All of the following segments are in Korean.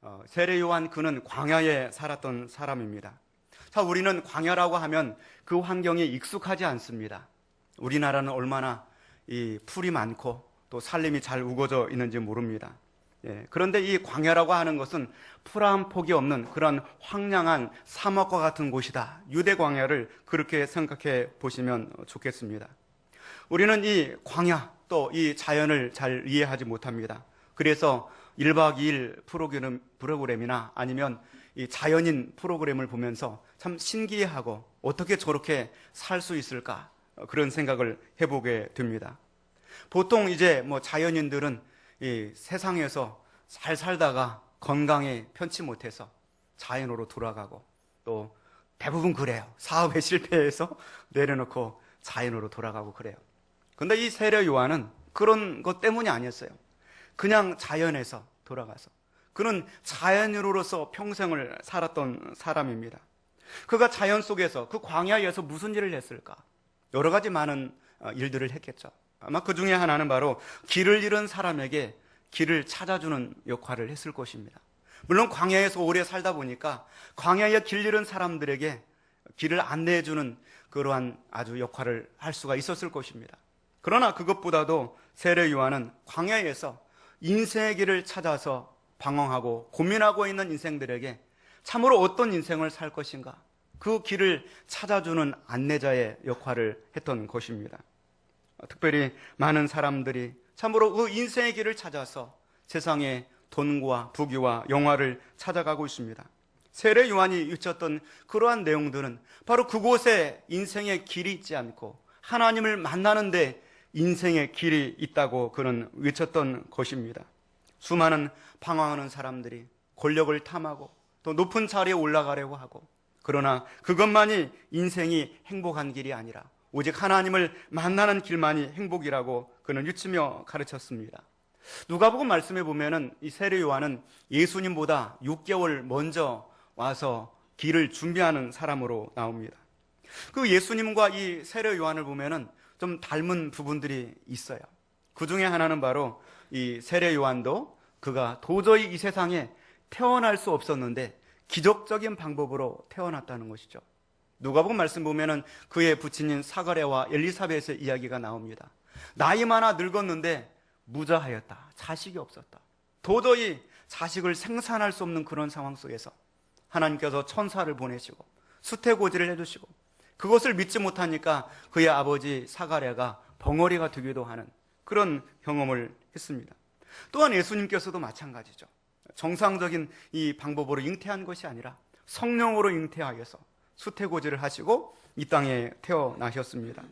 어, 세례 요한 그는 광야에 살았던 사람입니다. 자, 우리는 광야라고 하면 그 환경이 익숙하지 않습니다. 우리나라는 얼마나 이 풀이 많고 또 살림이 잘 우거져 있는지 모릅니다. 예, 그런데 이 광야라고 하는 것은 풀 한 폭이 없는 그런 황량한 사막과 같은 곳이다. 유대 광야를 그렇게 생각해 보시면 좋겠습니다. 우리는 이 광야 또 이 자연을 잘 이해하지 못합니다. 그래서 1박 2일 프로그램, 프로그램이나 아니면 이 자연인 프로그램을 보면서 참 신기해하고 어떻게 저렇게 살 수 있을까 어, 그런 생각을 해보게 됩니다. 보통 이제 뭐 자연인들은 이 세상에서 잘 살다가 건강에 편치 못해서 자연으로 돌아가고 또 대부분 그래요. 사업에 실패해서 내려놓고 자연으로 돌아가고 그래요. 근데 이 세례 요한은 그런 것 때문이 아니었어요. 그냥 자연에서 돌아가서. 그는 자연으로서 평생을 살았던 사람입니다. 그가 자연 속에서 그 광야에서 무슨 일을 했을까? 여러 가지 많은 어, 일들을 했겠죠. 아마 그 중에 하나는 바로 길을 잃은 사람에게 길을 찾아주는 역할을 했을 것입니다. 물론 광야에서 오래 살다 보니까 광야에 길 잃은 사람들에게 길을 안내해주는 그러한 아주 역할을 할 수가 있었을 것입니다. 그러나 그것보다도 세례 요한은 광야에서 인생의 길을 찾아서 방황하고 고민하고 있는 인생들에게 참으로 어떤 인생을 살 것인가 그 길을 찾아주는 안내자의 역할을 했던 것입니다. 특별히 많은 사람들이 참으로 그 인생의 길을 찾아서 세상에 돈과 부귀와 영화를 찾아가고 있습니다. 세례 요한이 유쳤던 그러한 내용들은 바로 그곳에 인생의 길이 있지 않고 하나님을 만나는데 인생의 길이 있다고 그는 외쳤던 것입니다. 수많은 방황하는 사람들이 권력을 탐하고 또 높은 자리에 올라가려고 하고 그러나 그것만이 인생이 행복한 길이 아니라 오직 하나님을 만나는 길만이 행복이라고 그는 유치며 가르쳤습니다. 누가복음 말씀에 보면은 이 세례 요한은 예수님보다 6개월 먼저 와서 길을 준비하는 사람으로 나옵니다. 그 예수님과 이 세례 요한을 보면은 좀 닮은 부분들이 있어요. 그 중에 하나는 바로 이 세례 요한도 그가 도저히 이 세상에 태어날 수 없었는데 기적적인 방법으로 태어났다는 것이죠. 누가복음 말씀 보면은 그의 부친인 사가랴와 엘리사벳의 이야기가 나옵니다. 나이 많아 늙었는데 무자하였다. 자식이 없었다. 도저히 자식을 생산할 수 없는 그런 상황 속에서 하나님께서 천사를 보내시고 수태고지를 해주시고 그것을 믿지 못하니까 그의 아버지 사가랴가 벙어리가 되기도 하는 그런 경험을 했습니다. 또한 예수님께서도 마찬가지죠. 정상적인 이 방법으로 잉태한 것이 아니라 성령으로 잉태하여서 수태고지를 하시고 이 땅에 태어나셨습니다.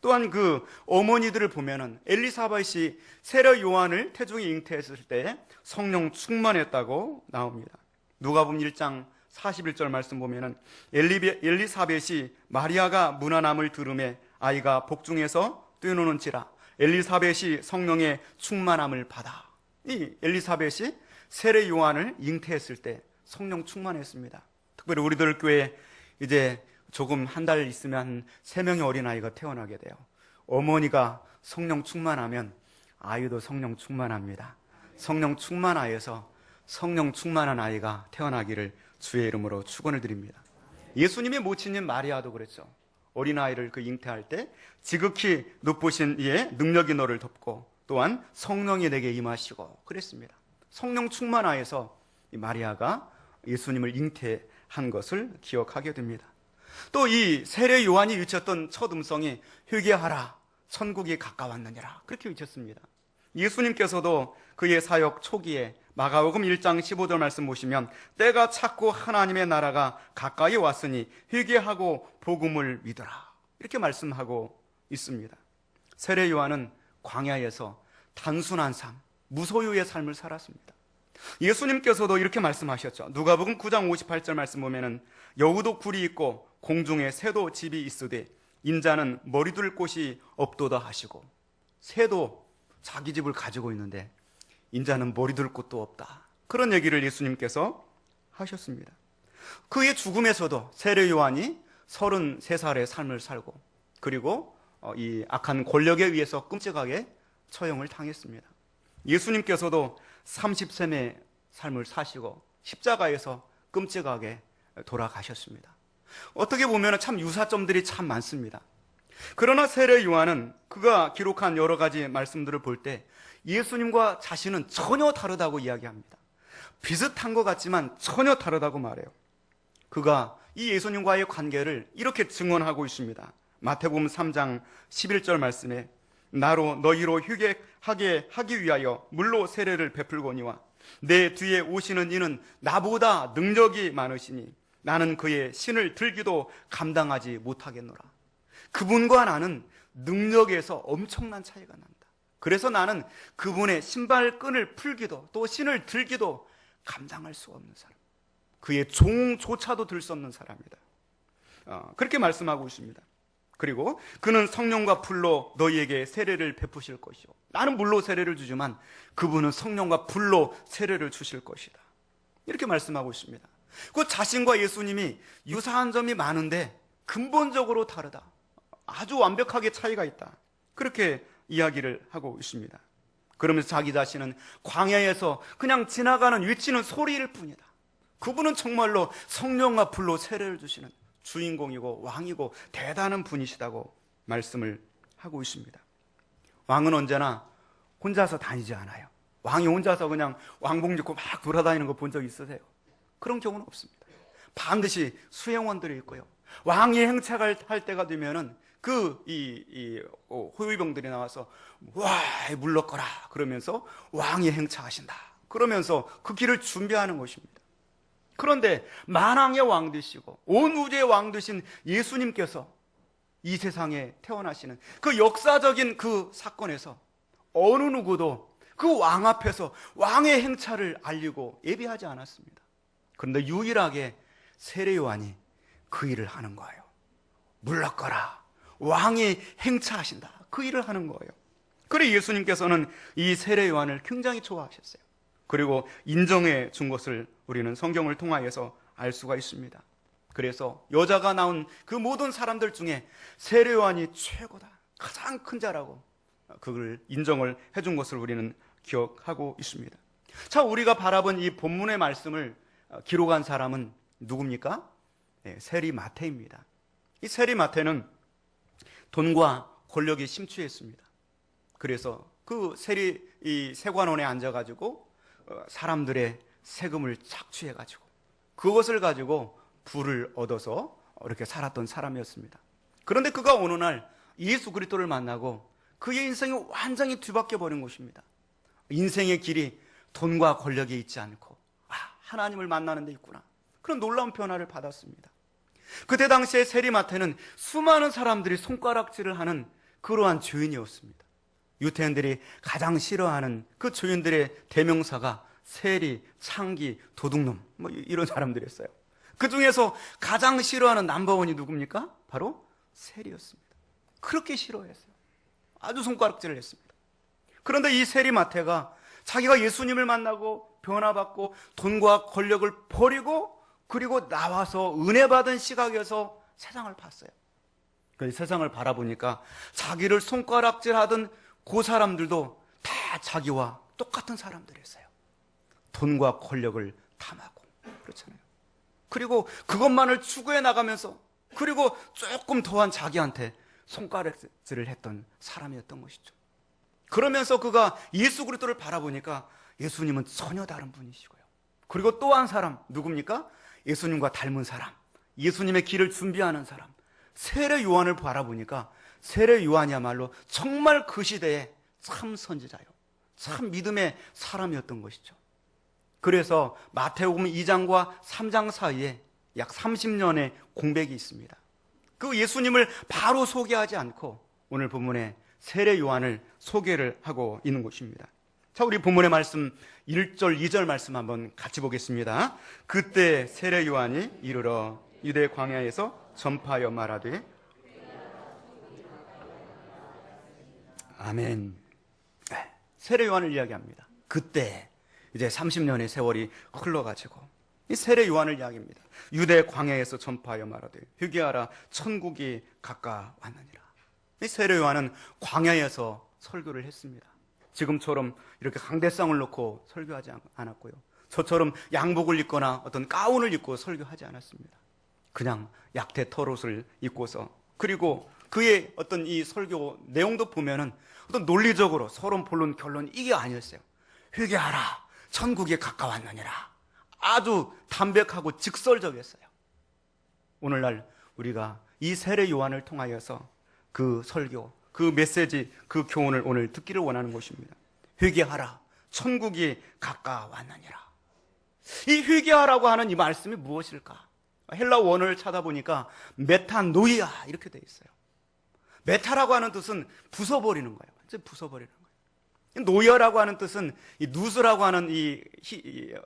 또한 그 어머니들을 보면은 엘리사벳이 세례 요한을 태중에 잉태했을 때 성령 충만했다고 나옵니다. 누가복음 1장 41절 말씀 보면은 엘리베, 엘리사벳이 마리아가 무난함을 들음에 아이가 복중에서 뛰노는지라 엘리사벳이 성령의 충만함을 받아 이 엘리사벳이 세례 요한을 잉태했을 때 성령 충만했습니다. 특별히 우리들 교회 이제 조금 한 달 있으면 한세 명의 어린 아이가 태어나게 돼요. 어머니가 성령 충만하면 아이도 성령 충만합니다. 성령 충만하여서 성령 충만한 아이가 태어나기를 주의 이름으로 축원을 드립니다. 예수님의 모친인 마리아도 그랬죠. 어린아이를 그 잉태할 때 지극히 높으신 이의 능력이 너를 덮고 또한 성령이 내게 임하시고 그랬습니다. 성령 충만하여서 이 마리아가 예수님을 잉태한 것을 기억하게 됩니다. 또 이 세례 요한이 외쳤던 첫 음성이 회개하라 천국이 가까웠느니라 그렇게 외쳤습니다. 예수님께서도 그의 사역 초기에 마가복음 1장 15절 말씀 보시면 때가 찼고 하나님의 나라가 가까이 왔으니 회개하고 복음을 믿어라 이렇게 말씀하고 있습니다. 세례 요한은 광야에서 단순한 삶, 무소유의 삶을 살았습니다. 예수님께서도 이렇게 말씀하셨죠. 누가복음 9장 58절 말씀 보면은 여우도 굴이 있고 공중에 새도 집이 있으되 인자는 머리 둘 곳이 없도다 하시고 새도 자기 집을 가지고 있는데 인자는 머리 둘 곳도 없다. 그런 얘기를 예수님께서 하셨습니다. 그의 죽음에서도 세례 요한이 33살의 삶을 살고 그리고 어, 이 악한 권력에 의해서 끔찍하게 처형을 당했습니다. 예수님께서도 30세에 삶을 사시고 십자가에서 끔찍하게 돌아가셨습니다. 어떻게 보면 참 유사점들이 참 많습니다. 그러나 세례 요한은 그가 기록한 여러 가지 말씀들을 볼 때 예수님과 자신은 전혀 다르다고 이야기합니다. 비슷한 것 같지만 전혀 다르다고 말해요. 그가 이 예수님과의 관계를 이렇게 증언하고 있습니다. 마태복음 3장 11절 말씀에 나로 너희로 휴게하게 하기 위하여 물로 세례를 베풀거니와 내 뒤에 오시는 이는 나보다 능력이 많으시니 나는 그의 신을 들기도 감당하지 못하겠노라. 그분과 나는 능력에서 엄청난 차이가 난다. 그래서 나는 그분의 신발끈을 풀기도 또 신을 들기도 감당할 수 없는 사람. 그의 종조차도 들 수 없는 사람이다. 어, 그렇게 말씀하고 있습니다. 그리고 그는 성령과 불로 너희에게 세례를 베푸실 것이요. 나는 물로 세례를 주지만 그분은 성령과 불로 세례를 주실 것이다. 이렇게 말씀하고 있습니다. 그 자신과 예수님이 유사한 점이 많은데 근본적으로 다르다. 아주 완벽하게 차이가 있다. 그렇게 이야기를 하고 있습니다. 그러면서 자기 자신은 광야에서 그냥 지나가는 외치는 소리일 뿐이다. 그분은 정말로 성령과 불로 세례를 주시는 주인공이고 왕이고 대단한 분이시다고 말씀을 하고 있습니다. 왕은 언제나 혼자서 다니지 않아요. 왕이 혼자서 그냥 왕복 입고 막 돌아다니는 거 본 적 있으세요? 그런 경우는 없습니다. 반드시 수행원들이 있고요. 왕이 행차할 할 때가 되면은 그, 이, 이, 어, 호위병들이 나와서, 와, 물러거라. 그러면서 왕이 행차하신다. 그러면서 그 길을 준비하는 것입니다. 그런데 만왕의 왕 되시고 온 우주의 왕 되신 예수님께서 이 세상에 태어나시는 그 역사적인 그 사건에서 어느 누구도 그 왕 앞에서 왕의 행차를 알리고 예비하지 않았습니다. 그런데 유일하게 세례 요한이 그 일을 하는 거예요. 물러거라. 왕이 행차하신다. 그 일을 하는 거예요. 그래 예수님께서는 이 세례 요한을 굉장히 좋아하셨어요. 그리고 인정해 준 것을 우리는 성경을 통하여서 알 수가 있습니다. 그래서 여자가 나온 그 모든 사람들 중에 세례 요한이 최고다. 가장 큰 자라고 그걸 인정을 해준 것을 우리는 기억하고 있습니다. 자, 우리가 바라본 이 본문의 말씀을 기록한 사람은 누굽니까? 네, 세리 마태입니다. 이 세리 마태는 돈과 권력이 심취했습니다. 그래서 그 세리 이 세관원에 앉아가지고 어, 사람들의 세금을 착취해가지고 그것을 가지고 부를 얻어서 이렇게 살았던 사람이었습니다. 그런데 그가 어느 날 예수 그리스도를 만나고 그의 인생이 완전히 뒤바뀌어 버린 것입니다. 인생의 길이 돈과 권력에 있지 않고 아, 하나님을 만나는 데 있구나. 그런 놀라운 변화를 받았습니다. 그때 당시에 세리마태는 수많은 사람들이 손가락질을 하는 그러한 죄인이었습니다. 유태인들이 가장 싫어하는 그 죄인들의 대명사가 세리, 창기, 도둑놈 뭐 이런 사람들이었어요. 그 중에서 가장 싫어하는 남버원이 누굽니까? 바로 세리였습니다. 그렇게 싫어했어요. 아주 손가락질을 했습니다. 그런데 이 세리 마태가 자기가 예수님을 만나고 변화받고 돈과 권력을 버리고 그리고 나와서 은혜 받은 시각에서 세상을 봤어요. 그 세상을 바라보니까 자기를 손가락질 하던 그 사람들도 다 자기와 똑같은 사람들이었어요. 돈과 권력을 탐하고 그렇잖아요. 그리고 그것만을 추구해 나가면서 그리고 조금 더한 자기한테 손가락질을 했던 사람이었던 것이죠. 그러면서 그가 예수 그리스도를 바라보니까 예수님은 전혀 다른 분이시고요. 그리고 또 한 사람 누굽니까? 예수님과 닮은 사람, 예수님의 길을 준비하는 사람, 세례 요한을 바라보니까 세례 요한이야말로 정말 그 시대에 참 선지자요. 참 믿음의 사람이었던 것이죠. 그래서 마태복음 2장과 3장 사이에 약 30년의 공백이 있습니다. 그 예수님을 바로 소개하지 않고 오늘 본문에 세례 요한을 소개를 하고 있는 것입니다. 자, 우리 본문의 말씀 1절, 2절 말씀 한번 같이 보겠습니다. 그때 세례 요한이 이르러 유대 광야에서 전파하여 말하되 아멘. 네, 세례 요한을 이야기합니다. 그때 이제 30년의 세월이 흘러가지고 이 세례 요한을 이야기합니다. 유대 광야에서 전파하여 말하되 회개하라 천국이 가까웠느니라. 이 세례 요한은 광야에서 설교를 했습니다. 지금처럼 이렇게 강대상을 놓고 설교하지 않았고요. 저처럼 양복을 입거나 어떤 가운을 입고 설교하지 않았습니다. 그냥 약태 털옷을 입고서 그리고 그의 어떤 이 설교 내용도 보면은 어떤 논리적으로 서론 본론 결론 이게 아니었어요. 회개하라. 천국에 가까웠느니라. 아주 담백하고 직설적이었어요. 오늘날 우리가 이 세례 요한을 통하여서 그 설교, 그 메시지, 그 교훈을 오늘 듣기를 원하는 것입니다. 회개하라. 천국이 가까웠느니라. 이 회개하라고 하는 이 말씀이 무엇일까? 헬라 원어를 찾아보니까 메타노이아 이렇게 돼 있어요. 메타라고 하는 뜻은 부숴버리는 거예요. 완전 부숴버리는 거예요. 노여라고 하는 뜻은 이 누스라고 하는 이,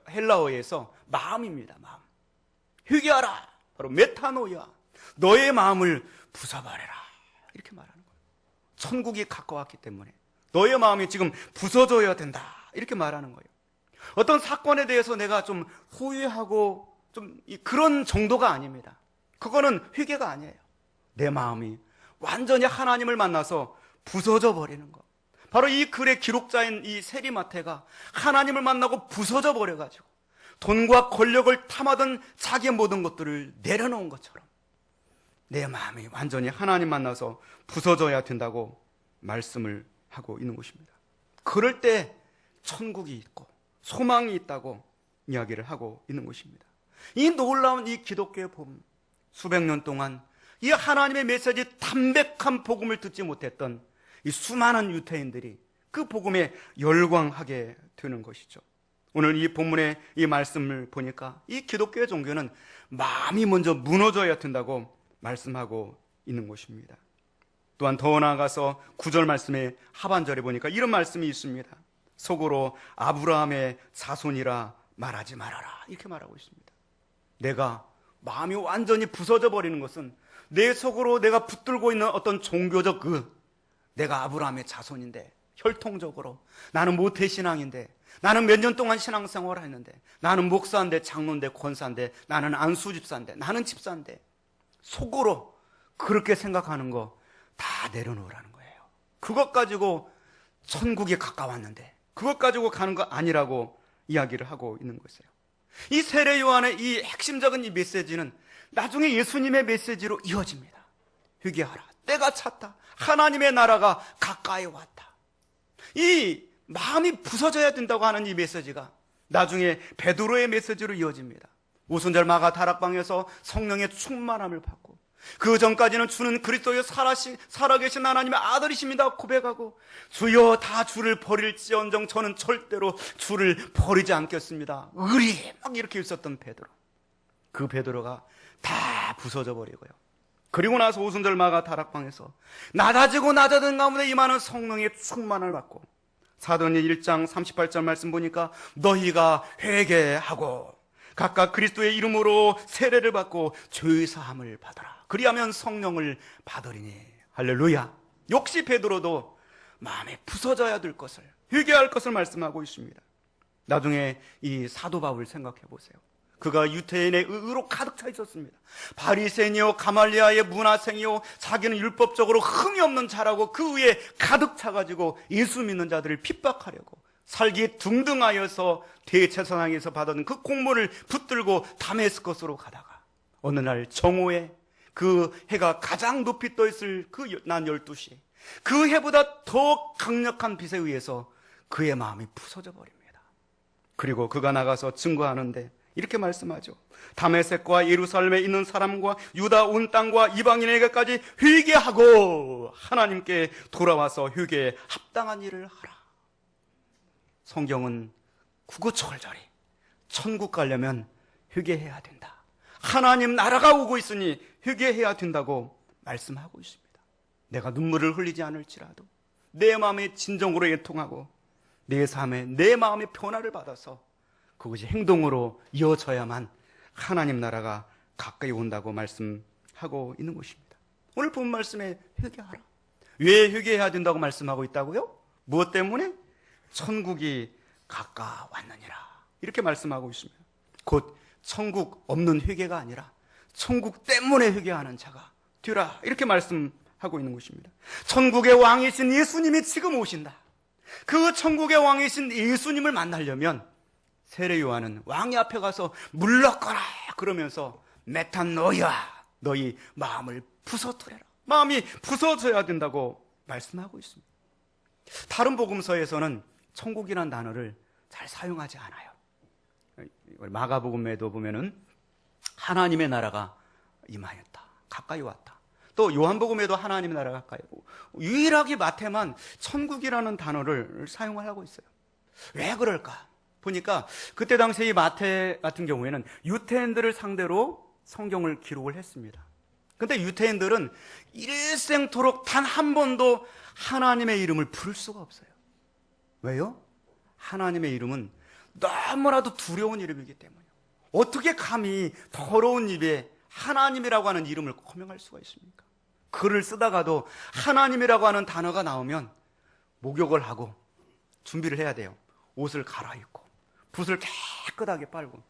헬라어에서 마음입니다. 마음. 회개하라. 바로 메타노이아. 너의 마음을 부숴버려라. 이렇게 거예요. 천국이 가까웠기 때문에 너의 마음이 지금 부서져야 된다. 이렇게 말하는 거예요. 어떤 사건에 대해서 내가 좀 후회하고 좀 이- 그런 정도가 아닙니다. 그거는 회개가 아니에요. 내 마음이 완전히 하나님을 만나서 부서져 버리는 것. 바로 이 글의 기록자인 이 세리마태가 하나님을 만나고 부서져 버려가지고 돈과 권력을 탐하던 자기의 모든 것들을 내려놓은 것처럼 내 마음이 완전히 하나님 만나서 부서져야 된다고 말씀을 하고 있는 것입니다. 그럴 때 천국이 있고 소망이 있다고 이야기를 하고 있는 것입니다. 이 놀라운 이 기독교의 봄 수백 년 동안 이 하나님의 메시지 담백한 복음을 듣지 못했던 이 수많은 유태인들이 그 복음에 열광하게 되는 것이죠. 오늘 이 본문의 이 말씀을 보니까 이 기독교의 종교는 마음이 먼저 무너져야 된다고 말씀하고 있는 것입니다. 또한 더 나아가서 구절 말씀의 하반절에 보니까 이런 말씀이 있습니다. 속으로 아브라함의 자손이라 말하지 말아라. 이렇게 말하고 있습니다. 내가 마음이 완전히 부서져 버리는 것은 내 속으로 내가 붙들고 있는 어떤 종교적 그 내가 아브라함의 자손인데 혈통적으로 나는 모태 신앙인데 나는 몇 년 동안 신앙생활을 했는데 나는 목사인데 장로인데 권사인데 나는 안수 집사인데 나는 집사인데 속으로 그렇게 생각하는 거 다 내려놓으라는 거예요. 그것 가지고 천국에 가까웠는데 그것 가지고 가는 거 아니라고 이야기를 하고 있는 것이에요. 이 세례 요한의 이 핵심적인 이 메시지는 나중에 예수님의 메시지로 이어집니다. 회개하라. 때가 찼다. 하나님의 나라가 가까이 왔다. 이 마음이 부서져야 된다고 하는 이 메시지가 나중에 베드로의 메시지로 이어집니다. 오순절 마가 다락방에서 성령의 충만함을 받고 그 전까지는 주는 그리스도의 살아시, 살아계신 하나님의 아들이십니다 고백하고 주여 다 주를 버릴지언정 저는 절대로 주를 버리지 않겠습니다. 의리 막 이렇게 있었던 베드로. 그 베드로가 다 부서져 버리고요. 그리고 나서 오순절 마가 다락방에서 낮아지고 낮아진 가운데 임하는 성령의 충만을 받고 사도행전 1장 38절 말씀 보니까 너희가 회개하고 각각 그리스도의 이름으로 세례를 받고 죄의 사함을 받아라. 그리하면 성령을 받으리니 할렐루야. 역시 베드로도 마음에 부서져야 될 것을 회개할 것을 말씀하고 있습니다. 나중에 이 사도 바울 생각해 보세요. 그가 유태인의 의로 가득 차 있었습니다. 바리새인이요 가말리아의 문화생이요 자기는 율법적으로 흠이 없는 자라고 그 위에 가득 차 가지고 예수 믿는 자들을 핍박하려고 살기에 등등하여서 대체사장에서 받은 그 공문을 붙들고 다메스커스로 가다가 어느 날 정오에 그 해가 가장 높이 떠 있을 그낮 12시 그 해보다 더 강력한 빛에 의해서 그의 마음이 부서져 버립니다. 그리고 그가 나가서 증거하는데 이렇게 말씀하죠. 다메섹과 예루살렘에 있는 사람과 유다 온 땅과 이방인에게까지 회개하고 하나님께 돌아와서 회개에 합당한 일을 하라. 성경은 구구절절히 천국 가려면 회개해야 된다. 하나님 나라가 오고 있으니 회개해야 된다고 말씀하고 있습니다. 내가 눈물을 흘리지 않을지라도 내 마음에 진정으로 애통하고 내 삶에 내 마음의 변화를 받아서 그것이 행동으로 이어져야만 하나님 나라가 가까이 온다고 말씀하고 있는 것입니다. 오늘 본 말씀에 회개하라. 왜 회개해야 된다고 말씀하고 있다고요? 무엇 때문에? 천국이 가까웠느니라. 이렇게 말씀하고 있습니다. 곧 천국 없는 회개가 아니라 천국 때문에 회개하는 자가 되라. 이렇게 말씀하고 있는 것입니다. 천국의 왕이신 예수님이 지금 오신다. 그 천국의 왕이신 예수님을 만나려면 세례 요한은 왕이 앞에 가서 물러거라 그러면서 메탄노야 너희 마음을 부서뜨려라. 마음이 부서져야 된다고 말씀하고 있습니다. 다른 복음서에서는 천국이라는 단어를 잘 사용하지 않아요. 마가복음에도 보면은 하나님의 나라가 임하였다. 가까이 왔다. 또 요한복음에도 하나님의 나라가 가까이 오고 유일하게 마태만 천국이라는 단어를 사용을 하고 있어요. 왜 그럴까? 보니까 그때 당시에 이 마태 같은 경우에는 유태인들을 상대로 성경을 기록을 했습니다. 근데 유태인들은 일생토록 단 한 번도 하나님의 이름을 부를 수가 없어요. 왜요? 하나님의 이름은 너무나도 두려운 이름이기 때문이요. 어떻게 감히 더러운 입에 하나님이라고 하는 이름을 거명할 수가 있습니까? 글을 쓰다가도 하나님이라고 하는 단어가 나오면 목욕을 하고 준비를 해야 돼요. 옷을 갈아입고 붓을 깨끗하게 빨고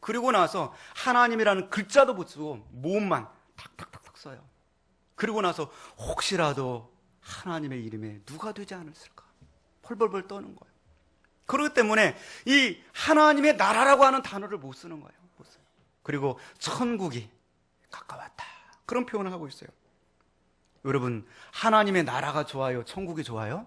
그리고 나서 하나님이라는 글자도 붙이고 몸만 탁탁탁탁 써요. 그리고 나서 혹시라도 하나님의 이름에 누가 되지 않았을까? 펄벌벌 떠는 거예요. 그렇기 때문에 이 하나님의 나라라고 하는 단어를 못 쓰는 거예요. 못 써요. 그리고 천국이 가까웠다. 그런 표현을 하고 있어요. 여러분, 하나님의 나라가 좋아요? 천국이 좋아요?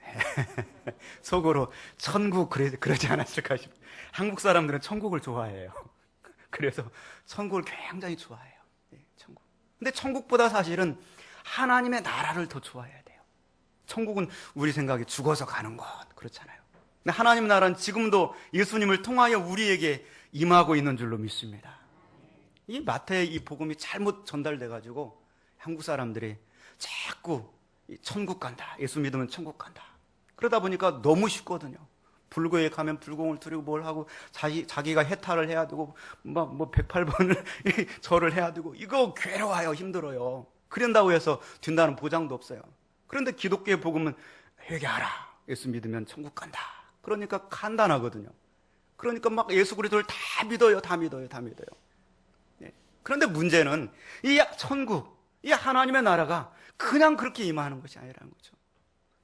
속으로 천국 그러, 그러지 않았을까 싶어요. 한국 사람들은 천국을 좋아해요. 그래서 천국을 굉장히 좋아해요. 예, 천국. 근데 천국보다 사실은 하나님의 나라를 더 좋아해야 돼요. 천국은 우리 생각에 죽어서 가는 것 그렇잖아요. 근데 하나님 나라는 지금도 예수님을 통하여 우리에게 임하고 있는 줄로 믿습니다. 이 마태의 이 복음이 잘못 전달돼 가지고 한국 사람들이 자꾸 이 천국 간다. 예수 믿으면 천국 간다. 그러다 보니까 너무 쉽거든요. 불교에 가면 불공을 드리고 뭘 하고 자기, 자기가 해탈을 해야 되고 막 뭐 108번을 절을 해야 되고 이거 괴로워요. 힘들어요. 그런다고 해서 된다는 보장도 없어요. 그런데 기독교의 복음은 회개하라. 예수 믿으면 천국 간다. 그러니까 간단하거든요. 그러니까 막 예수 그리스도를 다 믿어요. 다 믿어요. 다 믿어요. 네. 그런데 문제는 이 천국, 이 하나님의 나라가 그냥 그렇게 임하는 것이 아니라는 거죠.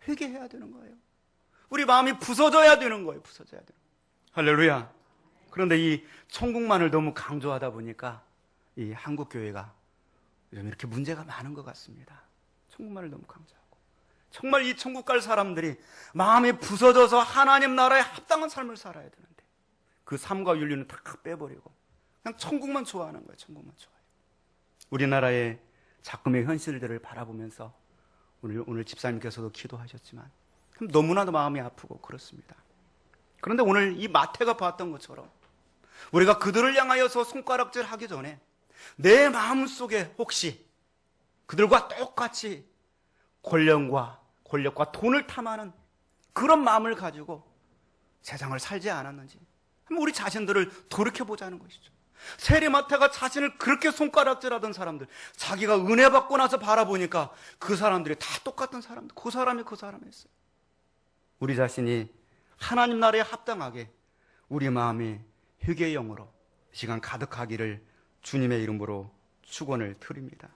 회개해야 되는 거예요. 우리 마음이 부서져야 되는 거예요. 부서져야 되는 거예요. 할렐루야. 그런데 이 천국만을 너무 강조하다 보니까 이 한국 교회가 요즘 이렇게 문제가 많은 것 같습니다. 천국만을 너무 강조하고. 정말 이 천국 갈 사람들이 마음이 부서져서 하나님 나라에 합당한 삶을 살아야 되는데 그 삶과 윤리는 다 빼버리고 그냥 천국만 좋아하는 거예요. 천국만 좋아해요. 우리나라의 작금의 현실들을 바라보면서 오늘, 오늘 집사님께서도 기도하셨지만 너무나도 마음이 아프고 그렇습니다. 그런데 오늘 이 마태가 봤던 것처럼 우리가 그들을 향하여서 손가락질 하기 전에 내 마음 속에 혹시 그들과 똑같이 권력과 권력과 돈을 탐하는 그런 마음을 가지고 세상을 살지 않았는지 우리 자신들을 돌이켜 보자는 것이죠. 세리마태가 자신을 그렇게 손가락질하던 사람들, 자기가 은혜 받고 나서 바라보니까 그 사람들이 다 똑같은 사람들, 그 사람이 그 사람이었어요. 우리 자신이 하나님 나라에 합당하게 우리 마음이 회개의 영으로 시간 가득하기를 주님의 이름으로 축원을 드립니다.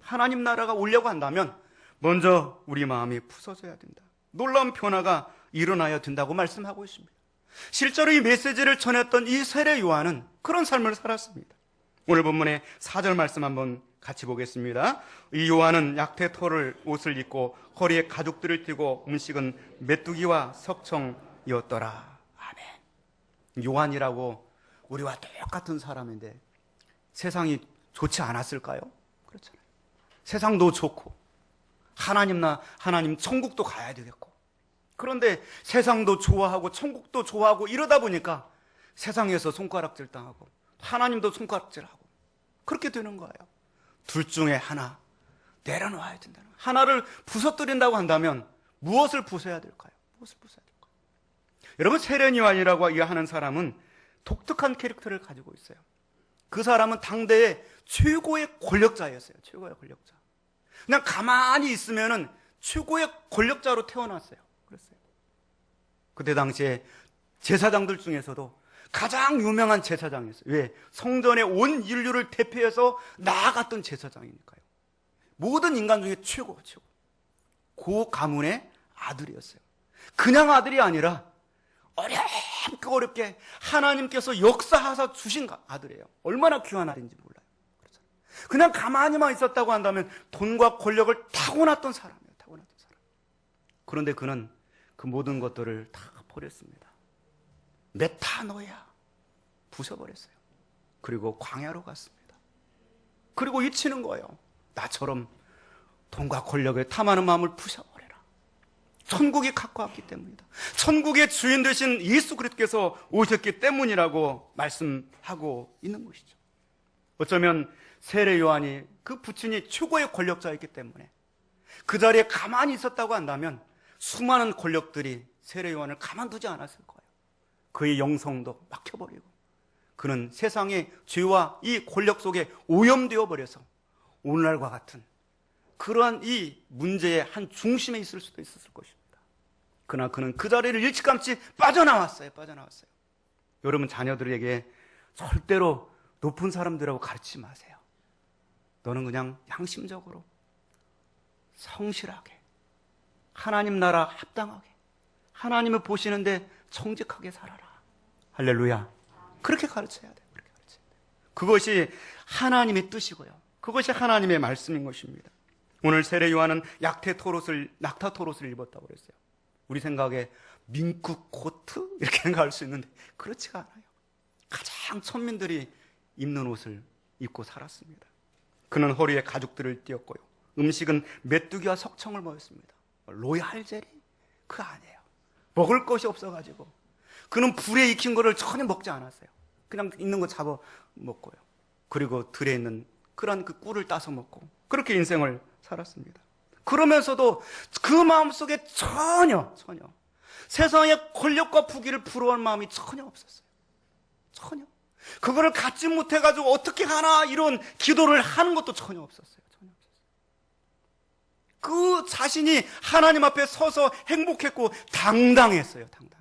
하나님 나라가 오려고 한다면 먼저 우리 마음이 부서져야 된다. 놀라운 변화가 일어나야 된다고 말씀하고 있습니다. 실제로 이 메시지를 전했던 이 세례 요한은 그런 삶을 살았습니다. 오늘 본문의 4절 말씀 한번 같이 보겠습니다. 이 요한은 약태토를 옷을 입고 허리에 가죽들을 띠고 음식은 메뚜기와 석청이었더라. 아멘. 요한이라고 우리와 똑같은 사람인데 세상이 좋지 않았을까요? 그렇잖아요. 세상도 좋고 하나님 나 하나님 천국도 가야 되겠고 그런데 세상도 좋아하고 천국도 좋아하고 이러다 보니까 세상에서 손가락질 당하고 하나님도 손가락질하고 그렇게 되는 거예요. 둘 중에 하나 내려놓아야 된다는 거예요. 하나를 부서뜨린다고 한다면 무엇을 부숴야 될까요? 무엇을 부숴야 될까요? 여러분 세례니완이라고 하는 사람은 독특한 캐릭터를 가지고 있어요. 그 사람은 당대의 최고의 권력자였어요. 최고의 권력자. 그냥 가만히 있으면은 최고의 권력자로 태어났어요. 그랬어요. 그때 당시에 제사장들 중에서도 가장 유명한 제사장이었어요. 왜? 성전의 온 인류를 대표해서 나아갔던 제사장이니까요. 모든 인간 중에 최고, 최고. 고 가문의 아들이었어요. 그냥 아들이 아니라 어렵게 어렵게 하나님께서 역사하사 주신 아들이에요. 얼마나 귀한 아들인지 몰라요. 그냥 가만히만 있었다고 한다면 돈과 권력을 타고났던 사람이에요. 타고났던 사람. 그런데 그는 그 모든 것들을 다 버렸습니다. 메타노야 부숴버렸어요. 그리고 광야로 갔습니다. 그리고 외치는 거예요. 나처럼 돈과 권력을 탐하는 마음을 부셔버려라. 천국이 갖고 왔기 때문이다. 천국의 주인 되신 예수 그리스도께서 오셨기 때문이라고 말씀하고 있는 것이죠. 어쩌면 세례 요한이 그 부친이 최고의 권력자였기 때문에 그 자리에 가만히 있었다고 한다면 수많은 권력들이 세례 요한을 가만두지 않았을 거예요. 그의 영성도 막혀버리고 그는 세상의 죄와 이 권력 속에 오염되어 버려서 오늘날과 같은 그러한 이 문제의 한 중심에 있을 수도 있었을 것입니다. 그러나 그는 그 자리를 일찌감치 빠져나왔어요. 빠져나왔어요. 여러분 자녀들에게 절대로 높은 사람들하고 가르치지 마세요. 너는 그냥 양심적으로 성실하게 하나님 나라 합당하게 하나님을 보시는데 정직하게 살아라. 할렐루야. 그렇게 가르쳐야 돼. 그렇게 가르쳐야 돼. 그것이 하나님의 뜻이고요. 그것이 하나님의 말씀인 것입니다. 오늘 세례 요한은 약태 토롯을 낙타 토롯을 입었다고 그랬어요. 우리 생각에 민국 코트 이렇게 생각할 수 있는데 그렇지가 않아요. 가장 천민들이 입는 옷을 입고 살았습니다. 그는 허리에 가죽들을 띄었고요. 음식은 메뚜기와 석청을 먹었습니다. 로얄 젤리? 그거 아니에요. 먹을 것이 없어가지고 그는 불에 익힌 거를 전혀 먹지 않았어요. 그냥 있는 거 잡아 먹고요. 그리고 들에 있는 그런 그 꿀을 따서 먹고 그렇게 인생을 살았습니다. 그러면서도 그 마음속에 전혀 전혀 세상의 권력과 부귀를 부러워할 마음이 전혀 없었어요. 전혀. 그거를 갖지 못해 가지고 어떻게 하나 이런 기도를 하는 것도 전혀 없었어요. 전혀 없었어요. 그 자신이 하나님 앞에 서서 행복했고 당당했어요. 당당했어요.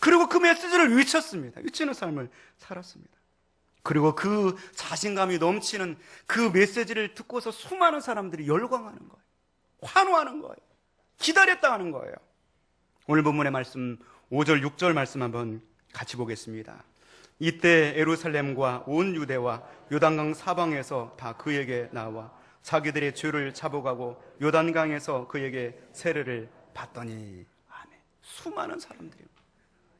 그리고 그 메시지를 외쳤습니다. 외치는 삶을 살았습니다. 그리고 그 자신감이 넘치는 그 메시지를 듣고서 수많은 사람들이 열광하는 거예요. 환호하는 거예요. 기다렸다 하는 거예요. 오늘 본문의 말씀 5절, 6절 말씀 한번 같이 보겠습니다. 이때 에루살렘과 온 유대와 요단강 사방에서 다 그에게 나와 자기들의 죄를 잡아가고 요단강에서 그에게 세례를 받더니 아멘. 수많은 사람들이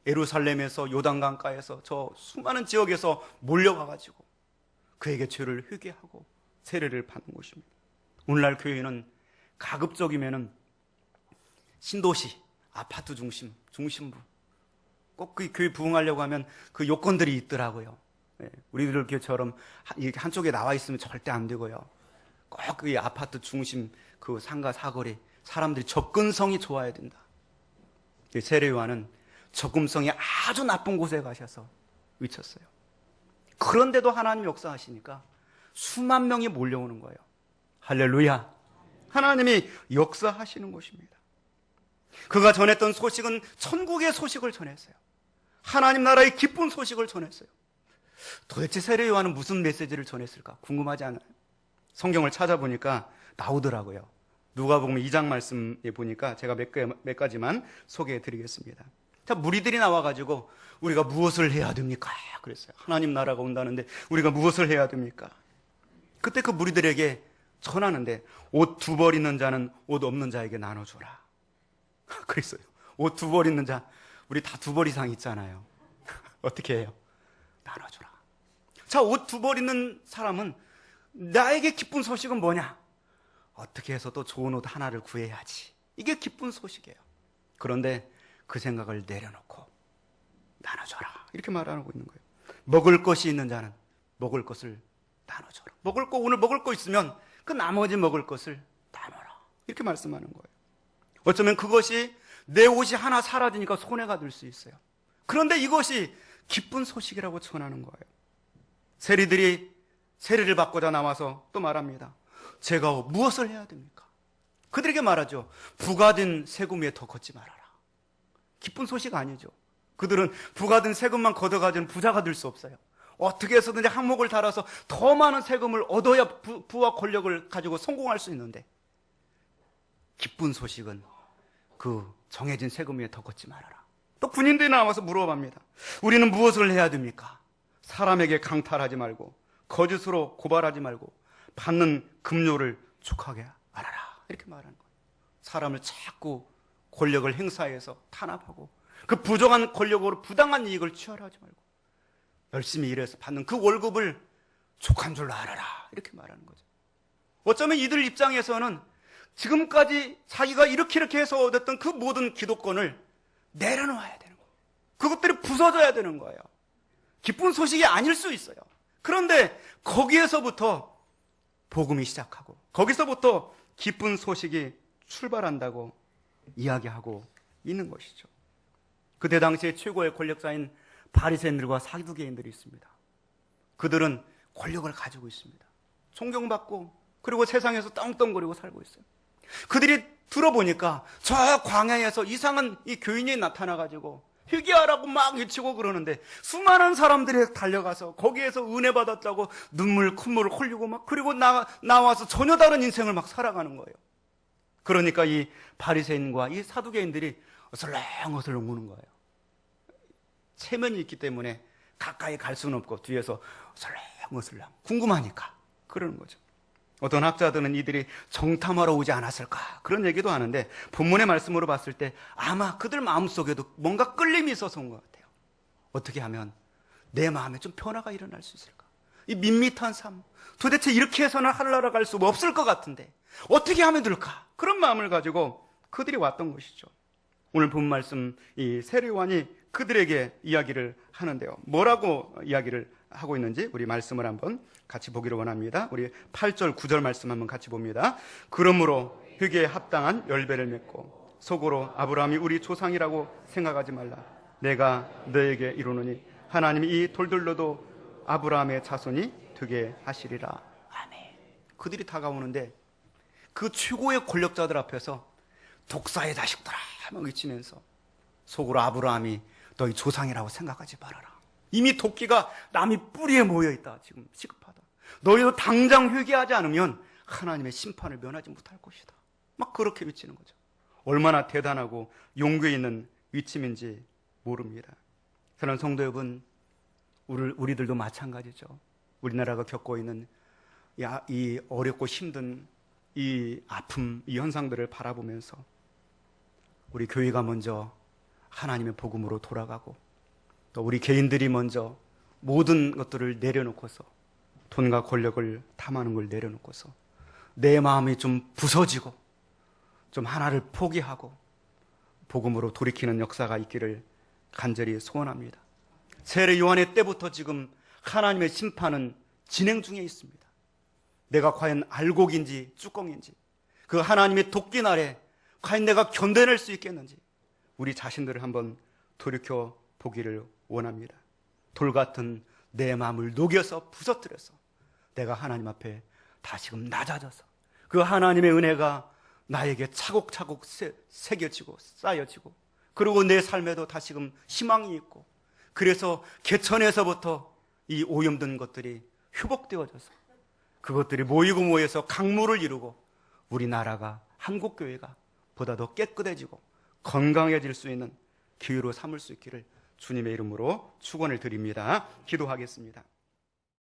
에루살렘에서 요단강가에서 저 수많은 지역에서 몰려와 가지고 그에게 죄를 회개하고 세례를 받는 것입니다. 오늘날 교회는 가급적이면은 신도시, 아파트 중심, 중심부 꼭 그 교회 부흥하려고 하면 그 요건들이 있더라고요. 예, 우리들 이렇게 한쪽에 나와 있으면 절대 안 되고요. 꼭 그 아파트 중심 그 상가 사거리 사람들이 접근성이 좋아야 된다. 이 세례 요한은 접근성이 아주 나쁜 곳에 가셔서 외쳤어요. 그런데도 하나님 역사하시니까 수만 명이 몰려오는 거예요. 할렐루야. 하나님이 역사하시는 것입니다. 그가 전했던 소식은 천국의 소식을 전했어요. 하나님 나라의 기쁜 소식을 전했어요. 도대체 세례 요한은 무슨 메시지를 전했을까? 궁금하지 않아요? 성경을 찾아보니까 나오더라고요. 누가복음 2장 말씀에 보니까 제가 몇, 개, 몇 가지만 소개해 드리겠습니다. 자, 무리들이 나와가지고 우리가 무엇을 해야 됩니까? 그랬어요. 하나님 나라가 온다는데 우리가 무엇을 해야 됩니까? 그때 그 무리들에게 전하는데 옷 두 벌 있는 자는 옷 없는 자에게 나눠줘라. 그랬어요. 옷 두 벌 있는 자, 우리 다 두 벌 이상 있잖아요. 어떻게 해요? 나눠줘라. 자, 옷 두 벌 있는 사람은 나에게 기쁜 소식은 뭐냐? 어떻게 해서 또 좋은 옷 하나를 구해야지. 이게 기쁜 소식이에요. 그런데 그 생각을 내려놓고 나눠줘라. 이렇게 말하고 있는 거예요. 먹을 것이 있는 자는 먹을 것을 나눠줘라. 먹을 거, 오늘 먹을 거 있으면 그 나머지 먹을 것을 나눠라. 이렇게 말씀하는 거예요. 어쩌면 그것이 내 옷이 하나 사라지니까 손해가 될 수 있어요. 그런데 이것이 기쁜 소식이라고 전하는 거예요. 세리들이 세례를 받고자 나와서 또 말합니다. 제가 무엇을 해야 됩니까? 그들에게 말하죠. 부가 된 세금 위에 더 걷지 말아라. 기쁜 소식 아니죠. 그들은 부가 된 세금만 걷어가지는 부자가 될 수 없어요. 어떻게 해서든지 항목을 달아서 더 많은 세금을 얻어야 부, 부와 권력을 가지고 성공할 수 있는데 기쁜 소식은 그 정해진 세금 위에 더 걷지 말아라. 또 군인들이 나와서 물어봅니다. 우리는 무엇을 해야 됩니까? 사람에게 강탈하지 말고 거짓으로 고발하지 말고 받는 급료를 촉하게 알아라. 이렇게 말하는 거예요. 사람을 자꾸 권력을 행사해서 탄압하고 그 부정한 권력으로 부당한 이익을 취하하지 말고 열심히 일해서 받는 그 월급을 족한 줄로 알아라. 이렇게 말하는 거죠. 어쩌면 이들 입장에서는 지금까지 자기가 이렇게 이렇게 해서 얻었던 그 모든 기도권을 내려놓아야 되는 거예요. 그것들이 부서져야 되는 거예요. 기쁜 소식이 아닐 수 있어요. 그런데 거기에서부터 복음이 시작하고 거기서부터 기쁜 소식이 출발한다고 이야기하고 있는 것이죠. 그때 당시에 최고의 권력자인 바리새인들과 사두개인들이 있습니다. 그들은 권력을 가지고 있습니다. 존경받고 그리고 세상에서 떵떵거리고 살고 있어요. 그들이 들어보니까 저 광야에서 이상한 이 교인이 나타나가지고 회개하라고 막 외치고 그러는데 수많은 사람들이 달려가서 거기에서 은혜 받았다고 눈물 콧물을 흘리고 막 그리고 나, 나와서 전혀 다른 인생을 막 살아가는 거예요. 그러니까 이 바리새인과 이 사두개인들이 어슬렁어슬렁 우는 거예요. 체면이 있기 때문에 가까이 갈 수는 없고 뒤에서 어슬렁어슬렁 궁금하니까 그러는 거죠. 어떤 학자들은 이들이 정탐하러 오지 않았을까 그런 얘기도 하는데 본문의 말씀으로 봤을 때 아마 그들 마음속에도 뭔가 끌림이 있어서 온 것 같아요. 어떻게 하면 내 마음에 좀 변화가 일어날 수 있을까? 이 밋밋한 삶 도대체 이렇게 해서는 하늘나라 갈 수 없을 것 같은데 어떻게 하면 될까? 그런 마음을 가지고 그들이 왔던 것이죠. 오늘 본 말씀 이 세례요한이 그들에게 이야기를 하는데요. 뭐라고 이야기를 하고 있는지 우리 말씀을 한번 같이 보기를 원합니다. 우리 8절 9절 말씀 한번 같이 봅니다. 그러므로 회개에 합당한 열배를 맺고 속으로 아브라함이 우리 조상이라고 생각하지 말라. 내가 너에게 이루노니 하나님이 이 돌들로도 아브라함의 자손이 되게 하시리라. 아멘. 그들이 다가오는데 그 최고의 권력자들 앞에서 독사의 자식들아 막 외치면서 속으로 아브라함이 너희 조상이라고 생각하지 말아라. 이미 도끼가 남이 뿌리에 모여 있다. 지금 시급하다. 너희도 당장 회개하지 않으면 하나님의 심판을 면하지 못할 것이다. 막 그렇게 외치는 거죠. 얼마나 대단하고 용기 있는 위침인지 모릅니다. 사랑하는 성도 여러분, 우리, 우리들도 마찬가지죠. 우리나라가 겪고 있는 야- 이 어렵고 힘든 이 아픔, 이 현상들을 바라보면서 우리 교회가 먼저 하나님의 복음으로 돌아가고 또 우리 개인들이 먼저 모든 것들을 내려놓고서 돈과 권력을 탐하는 걸 내려놓고서 내 마음이 좀 부서지고 좀 하나를 포기하고 복음으로 돌이키는 역사가 있기를 간절히 소원합니다. 세례 요한의 때부터 지금 하나님의 심판은 진행 중에 있습니다. 내가 과연 알곡인지 쭈껑인지 그 하나님의 도끼 날에 과연 내가 견뎌낼 수 있겠는지 우리 자신들을 한번 돌이켜 보기를 원합니다. 돌 같은 내 마음을 녹여서 부서뜨려서 내가 하나님 앞에 다시금 낮아져서 그 하나님의 은혜가 나에게 차곡차곡 새, 새겨지고 쌓여지고 그리고 내 삶에도 다시금 희망이 있고 그래서 개천에서부터 이 오염된 것들이 회복되어져서 그것들이 모이고 모여서 강물을 이루고 우리나라가 한국교회가 보다 더 깨끗해지고 건강해질 수 있는 기회로 삼을 수 있기를 주님의 이름으로 축원을 드립니다. 기도하겠습니다.